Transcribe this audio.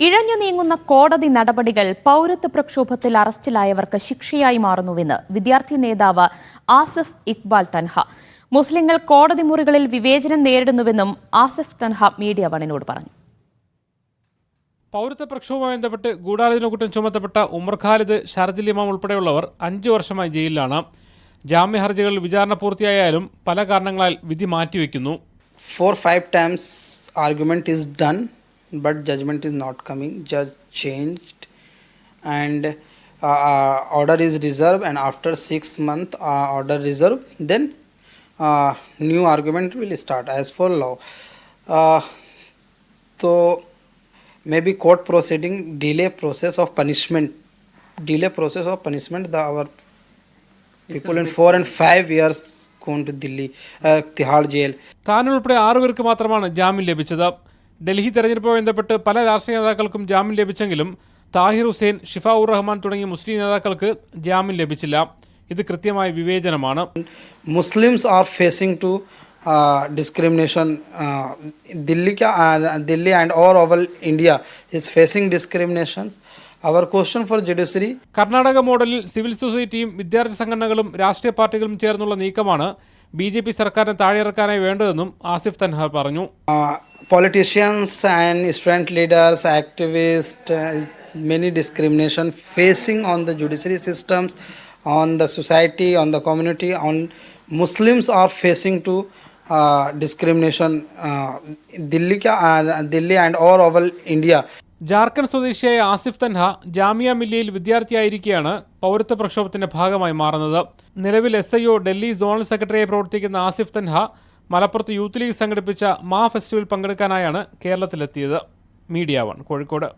ഇഴഞ്ഞു നീങ്ങുന്ന കോടതി നടപടികൾ പൗരത്വ പ്രക്ഷോഭത്തിൽ അറസ്റ്റിലായവർക്ക് ശിക്ഷയായി മാറുന്നുവെന്ന് വിദ്യാർത്ഥി നേതാവ് ആസിഫ് ഇക്ബാൽ തൻഹ. മുസ്ലിങ്ങൾ കോടതി മുറികളിൽ വിവേചനം നേരിടുന്നുവെന്നും ആസിഫ് തൻഹ മീഡിയ വണിനോട് പറഞ്ഞു. പൗരത്വ പ്രക്ഷോഭവുമായി ബന്ധപ്പെട്ട് ഗൂഢാലോചന കുറ്റം ചുമത്തപ്പെട്ട ഉമർ ഖാലിദ് ഷർജിൽ ഇമാം ഉൾപ്പെടെയുള്ളവർ അഞ്ചു വർഷമായി ജയിലിലാണ്. ജാമ്യ ഹർജികളിൽ വിചാരണ പൂർത്തിയായാലും പല കാരണങ്ങളാൽ വിധി മാറ്റിവെക്കുന്നു. Four five times argument is done. but judgment is not coming judge changed and uh, uh, order is reserved and after six month uh, order reserved then uh, new argument will start as for law uh, so maybe court proceeding delay process of punishment delay process of punishment the our people in four and five years gone to delhi uh, tihar jail താനുൾപ്പെടെ ആറുപേർക്ക് മാത്രമാണ് ജാമ്യം ലഭിച്ചത് ഡൽഹി തെരഞ്ഞെടുപ്പുമായി ബന്ധപ്പെട്ട് പല രാഷ്ട്രീയ നേതാക്കൾക്കും ജാമ്യം ലഭിച്ചെങ്കിലും താഹിർ ഹുസൈൻ ഷിഫ ഉർ റഹ്മാൻ തുടങ്ങിയ മുസ്ലിം നേതാക്കൾക്ക് ജാമ്യം ലഭിച്ചില്ല. ഇത് കൃത്യമായ വിവേചനമാണ്. Muslims are facing to discrimination discrimination. Delhi and ka, overall India is facing discrimination our is for judiciary Karnataka മോഡലിൽ സിവിൽ സൊസൈറ്റിയും വിദ്യാർത്ഥി സംഘടനകളും രാഷ്ട്രീയ പാർട്ടികളും ചേർന്നുള്ള നീക്കമാണ് ബി ജെ പി സർക്കാരിനെ താഴെയിറക്കാനായി വേണ്ടതെന്നും ആസിഫ് തൻഹ പറഞ്ഞു. Politicians and student leaders, activists, uh, many discrimination facing on the judiciary systems, on the society, on the community, on Muslims are facing to uh, discrimination. Uh, Delhi, uh, Delhi and all over India. Jharkhand സ്വദേശിയായ ആസിഫ് തൻഹ ജാമിയ മില്ലിയിൽ വിദ്യാർത്ഥിയായിരിക്കെയാണ് പൗരത്വ പ്രക്ഷോഭത്തിന്റെ ഭാഗമായി മാറുന്നത് നിലവിൽ S I Delhi zonal സെക്രട്ടറിയായി പ്രവർത്തിക്കുന്ന ആസിഫ് തൻഹ മലപ്പുറത്ത് youth league സംഘടിപ്പിച്ച മാ ഫെസ്റ്റിവൽ പങ്കെടുക്കാനായാണ് കേരളത്തിലെത്തിയത് മീഡിയ വൺ കോഴിക്കോട്.